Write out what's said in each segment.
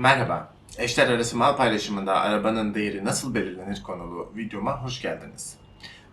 Merhaba. Eşler arası mal paylaşımında arabanın değeri nasıl belirlenir konulu videoma hoş geldiniz.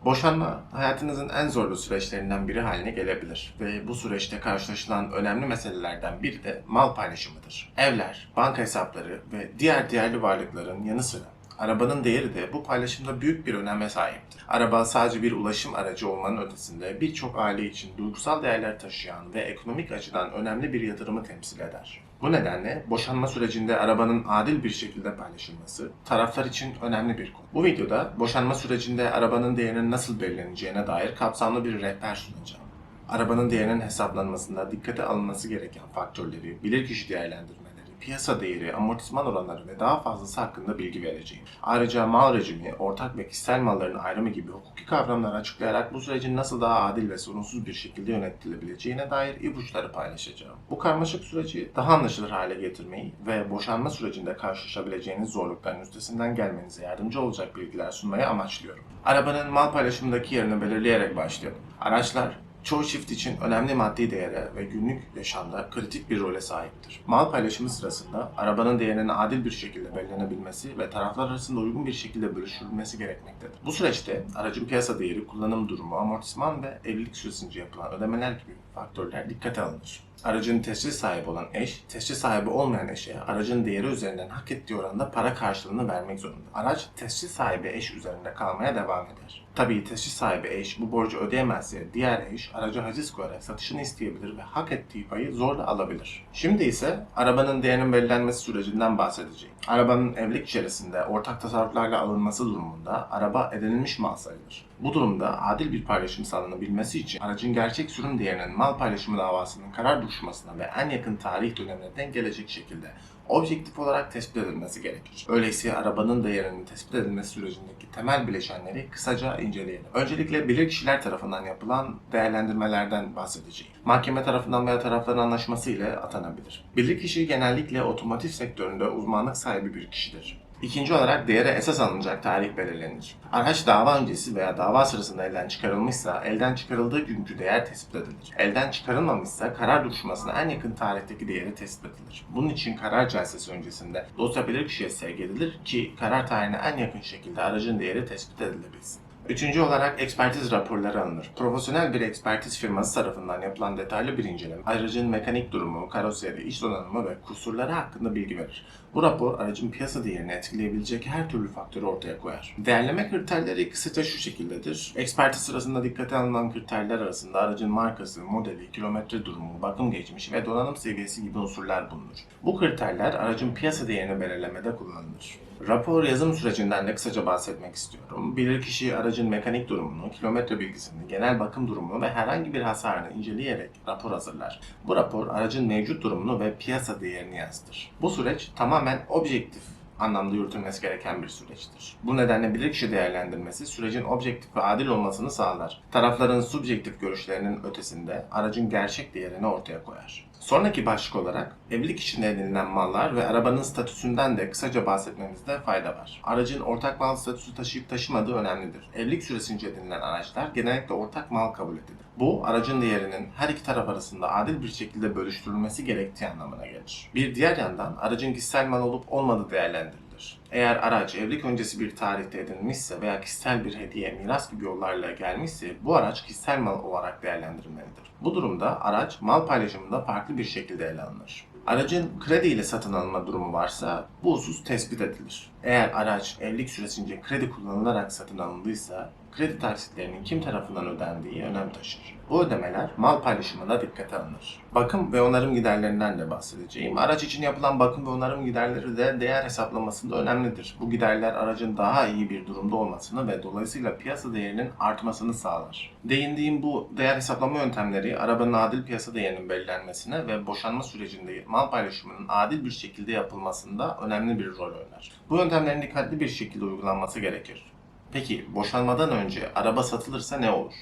Boşanma hayatınızın en zorlu süreçlerinden biri haline gelebilir ve bu süreçte karşılaşılan önemli meselelerden biri de mal paylaşımıdır. Evler, banka hesapları ve diğer değerli varlıkların yanı sıra Arabanın değeri de bu paylaşımda büyük bir öneme sahiptir. Araba sadece bir ulaşım aracı olmanın ötesinde birçok aile için duygusal değerler taşıyan ve ekonomik açıdan önemli bir yatırımı temsil eder. Bu nedenle boşanma sürecinde arabanın adil bir şekilde paylaşılması taraflar için önemli bir konu. Bu videoda boşanma sürecinde arabanın değerinin nasıl belirleneceğine dair kapsamlı bir rehber sunacağım. Arabanın değerinin hesaplanmasında dikkate alınması gereken faktörleri, bilirkişi değerlendirmeleri, piyasa değeri, amortisman oranları ve daha fazlası hakkında bilgi vereceğim. Ayrıca mal rejimi, ortak ve kişisel malların ayrımı gibi hukuki kavramları açıklayarak bu sürecin nasıl daha adil ve sorunsuz bir şekilde yönetilebileceğine dair ipuçları paylaşacağım. Bu karmaşık süreci daha anlaşılır hale getirmeyi ve boşanma sürecinde karşılaşabileceğiniz zorlukların üstesinden gelmenize yardımcı olacak bilgiler sunmayı amaçlıyorum. Arabanın mal paylaşımındaki yerini belirleyerek başlayalım. Araçlar çoğu çift için önemli maddi değere ve günlük yaşamda kritik bir role sahiptir. Mal paylaşımı sırasında arabanın değerinin adil bir şekilde belirlenebilmesi ve taraflar arasında uygun bir şekilde bölüştürülmesi gerekmektedir. Bu süreçte aracın piyasa değeri, kullanım durumu, amortisman ve evlilik süresince yapılan ödemeler gibi faktörler dikkate alınır. Aracın tescil sahibi olan eş, tescil sahibi olmayan eşe aracın değeri üzerinden hak ettiği oranda para karşılığını vermek zorunda. Araç tescil sahibi eş üzerinde kalmaya devam eder. Tabii tescil sahibi eş bu borcu ödeyemezse diğer eş araca haciz koyarak satışını isteyebilir ve hak ettiği payı zorla alabilir. Şimdi ise arabanın değerinin belirlenmesi sürecinden bahsedeceğim. Arabanın evlilik içerisinde ortak tasarruflarla alınması durumunda araba edinilmiş mal sayılır. Bu durumda adil bir paylaşım sağlanabilmesi için aracın gerçek sürüm değerinin mal paylaşımı davasının karar duruşmasına ve en yakın tarih dönemine gelecek şekilde objektif olarak tespit edilmesi gerekir. Öyleyse arabanın değerinin tespit edilmesi sürecindeki temel bileşenleri kısaca inceleyelim. Öncelikle bilirkişiler tarafından yapılan değerlendirmelerden bahsedeceğim. Mahkeme tarafından veya tarafların anlaşması ile atanabilir. Bilirkişi genellikle otomotiv sektöründe uzmanlık sahibi bir kişidir. İkinci olarak değere esas alınacak tarih belirlenir. Araç dava öncesi veya dava sırasında elden çıkarılmışsa elden çıkarıldığı günkü değer tespit edilir. Elden çıkarılmamışsa karar duruşmasına en yakın tarihteki değeri tespit edilir. Bunun için karar celsesi öncesinde dosya bilirkişiye sevk edilir ki karar tarihine en yakın şekilde aracın değeri tespit edilebilsin. Üçüncü olarak ekspertiz raporları alınır. Profesyonel bir ekspertiz firması tarafından yapılan detaylı bir inceleme, aracın mekanik durumu, karoseri, iç donanımı ve kusurları hakkında bilgi verir. Bu rapor aracın piyasa değerini etkileyebilecek her türlü faktörü ortaya koyar. Değerleme kriterleri kısaca şu şekildedir. Ekspertiz sırasında dikkate alınan kriterler arasında aracın markası, modeli, kilometre durumu, bakım geçmişi ve donanım seviyesi gibi unsurlar bulunur. Bu kriterler aracın piyasa değerini belirlemede kullanılır. Rapor yazım sürecinden de kısaca bahsetmek istiyorum. Bilirkişi aracın mekanik durumunu, kilometre bilgisini, genel bakım durumunu ve herhangi bir hasarını inceleyerek rapor hazırlar. Bu rapor aracın mevcut durumunu ve piyasa değerini yansıtır. Bu süreç tamamen objektif anlamda yürütülmesi gereken bir süreçtir. Bu nedenle bilirkişi değerlendirmesi sürecin objektif ve adil olmasını sağlar. Tarafların subjektif görüşlerinin ötesinde aracın gerçek değerini ortaya koyar. Sonraki başlık olarak evlilik içinde edinilen mallar ve arabanın statüsünden de kısaca bahsetmemizde fayda var. Aracın ortak mal statüsü taşıyıp taşımadığı önemlidir. Evlilik süresince edinilen araçlar genellikle ortak mal kabul edilir. Bu aracın değerinin her iki taraf arasında adil bir şekilde bölüştürülmesi gerektiği anlamına gelir. Bir diğer yandan aracın kişisel mal olup olmadığı değerlendirilir. Eğer araç evlilik öncesi bir tarihte edinilmişse veya kişisel bir hediye, miras gibi yollarla gelmişse bu araç kişisel mal olarak değerlendirilmelidir. Bu durumda araç mal paylaşımında farklı bir şekilde ele alınır. Aracın kredi ile satın alınma durumu varsa bu husus tespit edilir. Eğer araç evlilik süresince kredi kullanılarak satın alındıysa kredi taksitlerinin kim tarafından ödendiği önem taşır. Bu ödemeler mal paylaşımında dikkate alınır. Bakım ve onarım giderlerinden de bahsedeceğim. Araç için yapılan bakım ve onarım giderleri de değer hesaplamasında önemlidir. Bu giderler aracın daha iyi bir durumda olmasını ve dolayısıyla piyasa değerinin artmasını sağlar. Değindiğim bu değer hesaplama yöntemleri arabanın adil piyasa değerinin belirlenmesine ve boşanma sürecinde mal paylaşımının adil bir şekilde yapılmasında önemli bir rol oynar. Bu yöntemlerin dikkatli bir şekilde uygulanması gerekir. Peki boşanmadan önce araba satılırsa ne olur?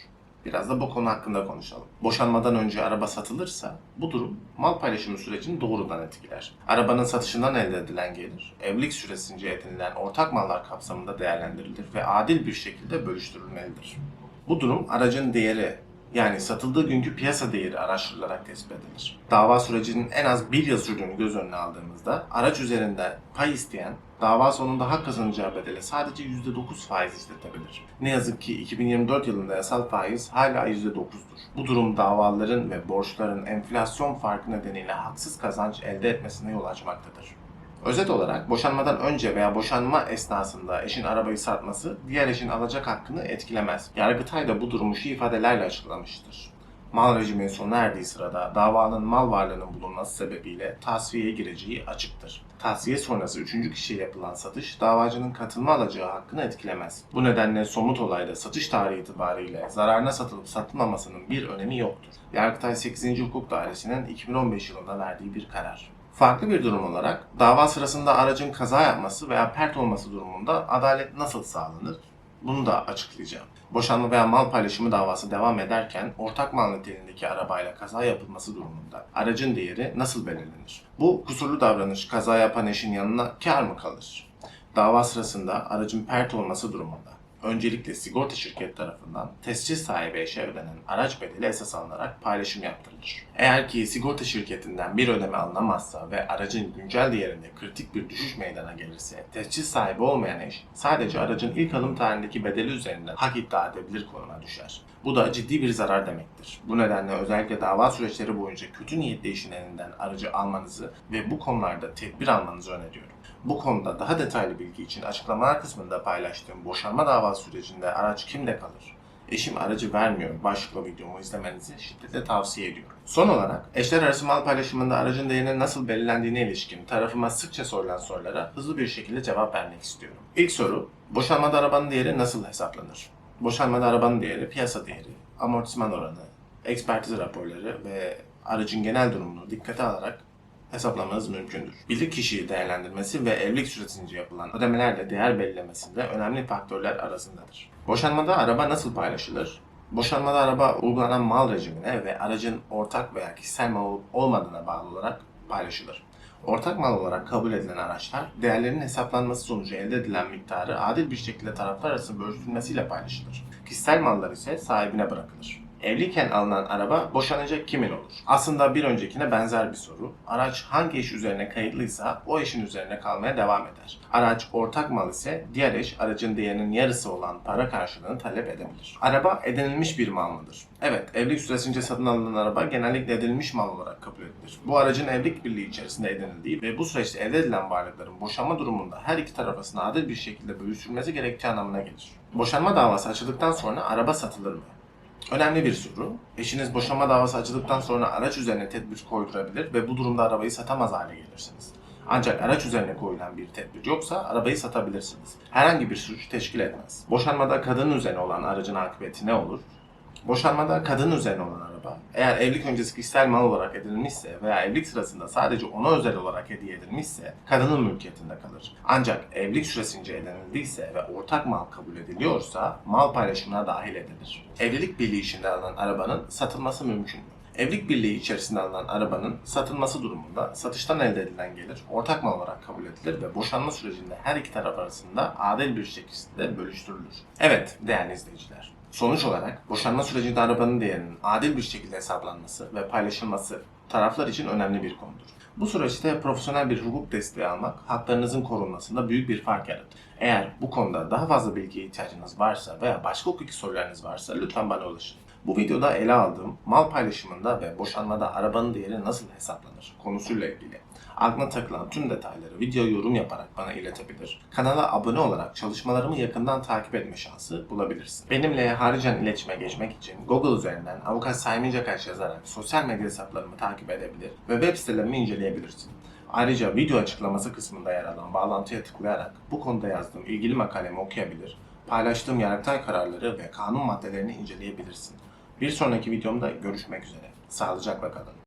Biraz da bu konu hakkında konuşalım. Boşanmadan önce araba satılırsa bu durum mal paylaşımı sürecini doğrudan etkiler. Arabanın satışından elde edilen gelir, evlilik süresince edinilen ortak mallar kapsamında değerlendirilir ve adil bir şekilde bölüştürülmelidir. Bu durum aracın değeri yani satıldığı günkü piyasa değeri araştırılarak tespit edilir. Dava sürecinin en az bir yıl sürdüğünü göz önüne aldığımızda araç üzerinde pay isteyen dava sonunda hak kazanacağı bedele sadece %9 faiz istetebilir. Ne yazık ki 2024 yılında yasal faiz hala %9'dur. Bu durum davaların ve borçların enflasyon farkı nedeniyle haksız kazanç elde etmesine yol açmaktadır. Özet olarak boşanmadan önce veya boşanma esnasında eşin arabayı satması diğer eşin alacak hakkını etkilemez. Yargıtay da bu durumu şu ifadelerle açıklamıştır. Mal rejiminin sona erdiği sırada davanın mal varlığının bulunması sebebiyle tasfiyeye gireceği açıktır. Tasfiye sonrası üçüncü kişiye yapılan satış davacının katılma alacağı hakkını etkilemez. Bu nedenle somut olayda satış tarihi itibariyle zararına satılıp satılmamasının bir önemi yoktur. Yargıtay 8. Hukuk Dairesi'nin 2015 yılında verdiği bir karar. Farklı bir durum olarak dava sırasında aracın kaza yapması veya pert olması durumunda adalet nasıl sağlanır? Bunu da açıklayacağım. Boşanma veya mal paylaşımı davası devam ederken ortak mal niteliğindeki arabayla kaza yapılması durumunda aracın değeri nasıl belirlenir? Bu kusurlu davranış kaza yapan eşin yanına kar mı kalır? Dava sırasında aracın pert olması durumunda öncelikle sigorta şirket tarafından tescil sahibi eşe ödenen araç bedeli esas alınarak paylaşım yaptırılır. Eğer ki sigorta şirketinden bir ödeme alınamazsa ve aracın güncel değerinde kritik bir düşüş meydana gelirse tescil sahibi olmayan eş sadece aracın ilk alım tarihindeki bedeli üzerinden hak iddia edebilir konuma düşer. Bu da ciddi bir zarar demektir. Bu nedenle özellikle dava süreçleri boyunca kötü niyetli eşin elinden aracı almanızı ve bu konularda tedbir almanızı öneriyorum. Bu konuda daha detaylı bilgi için açıklamalar kısmında paylaştığım boşanma dava sürecinde araç kimde kalır? Eşim aracı vermiyor başlıklı videomu izlemenizi şiddetle tavsiye ediyorum. Son olarak eşler arası mal paylaşımında aracın değerinin nasıl belirlendiğine ilişkin tarafıma sıkça sorulan sorulara hızlı bir şekilde cevap vermek istiyorum. İlk soru, boşanmada arabanın değeri nasıl hesaplanır? Boşanmada arabanın değeri piyasa değeri, amortisman oranı, ekspertiz raporları ve aracın genel durumunu dikkate alarak hesaplamanız mümkündür. Bilir kişiyi değerlendirmesi ve evlilik süresince yapılan ödemelerle değer belirlemesinde önemli faktörler arasındadır. Boşanmada araba nasıl paylaşılır? Boşanmada araba uygulanan mal rejimine ve aracın ortak veya kişisel mal olup olmadığına bağlı olarak paylaşılır. Ortak mal olarak kabul edilen araçlar, değerlerinin hesaplanması sonucu elde edilen miktarı adil bir şekilde taraflar arasında bölüştürülmesiyle paylaşılır. Kişisel mallar ise sahibine bırakılır. Evliyken alınan araba boşanacak kimin olur? Aslında bir öncekine benzer bir soru. Araç hangi eş üzerine kayıtlıysa o eşin üzerine kalmaya devam eder. Araç ortak mal ise diğer eş aracın değerinin yarısı olan para karşılığını talep edebilir. Araba edinilmiş bir mal mıdır? Evet, evlilik süresince satın alınan araba genellikle edinilmiş mal olarak kabul edilir. Bu aracın evlilik birliği içerisinde edinildiği ve bu süreçte elde edilen varlıkların boşanma durumunda her iki taraf arasında adil bir şekilde bölüştürülmesi gerektiği anlamına gelir. Boşanma davası açıldıktan sonra araba satılır mı? Önemli bir soru. Eşiniz boşanma davası açıldıktan sonra araç üzerine tedbir koydurabilir ve bu durumda arabayı satamaz hale gelirsiniz. Ancak araç üzerine koyulan bir tedbir yoksa arabayı satabilirsiniz. Herhangi bir suç teşkil etmez. Boşanmada kadının üzerine olan aracın akıbeti ne olur? Boşanmada kadının üzerine olan araba, eğer evlilik öncesi kişisel mal olarak edilmişse veya evlilik sırasında sadece ona özel olarak hediye edilmişse kadının mülkiyetinde kalır. Ancak evlilik süresince edinildiyse ve ortak mal kabul ediliyorsa mal paylaşımına dahil edilir. Evlilik birliği içinde alınan arabanın satılması mümkün mü? Evlilik birliği içerisinde alınan arabanın satılması durumunda satıştan elde edilen gelir ortak mal olarak kabul edilir ve boşanma sürecinde her iki taraf arasında adil bir şekilde bölüştürülür. Evet değerli izleyiciler, Sonuç olarak boşanma sürecinde arabanın değerinin adil bir şekilde hesaplanması ve paylaşılması taraflar için önemli bir konudur. Bu süreçte profesyonel bir hukuk desteği almak haklarınızın korunmasında büyük bir fark yaratır. Eğer bu konuda daha fazla bilgiye ihtiyacınız varsa veya başka hukuki sorularınız varsa lütfen bana ulaşın. Bu videoda ele aldığım mal paylaşımında ve boşanmada arabanın değeri nasıl hesaplanır konusuyla ilgili aklına takılan tüm detayları video yorum yaparak bana iletebilir. Kanala abone olarak çalışmalarımı yakından takip etme şansı bulabilirsin. Benimle haricen iletişime geçmek için Google üzerinden avukat Sayın Cakaş yazarak sosyal medya hesaplarımı takip edebilir ve web sitelerimi inceleyebilirsin. Ayrıca video açıklaması kısmında yer alan bağlantıya tıklayarak bu konuda yazdığım ilgili makalemi okuyabilir, paylaştığım yargıtay kararları ve kanun maddelerini inceleyebilirsin. Bir sonraki videomda görüşmek üzere. Sağlıcakla kalın.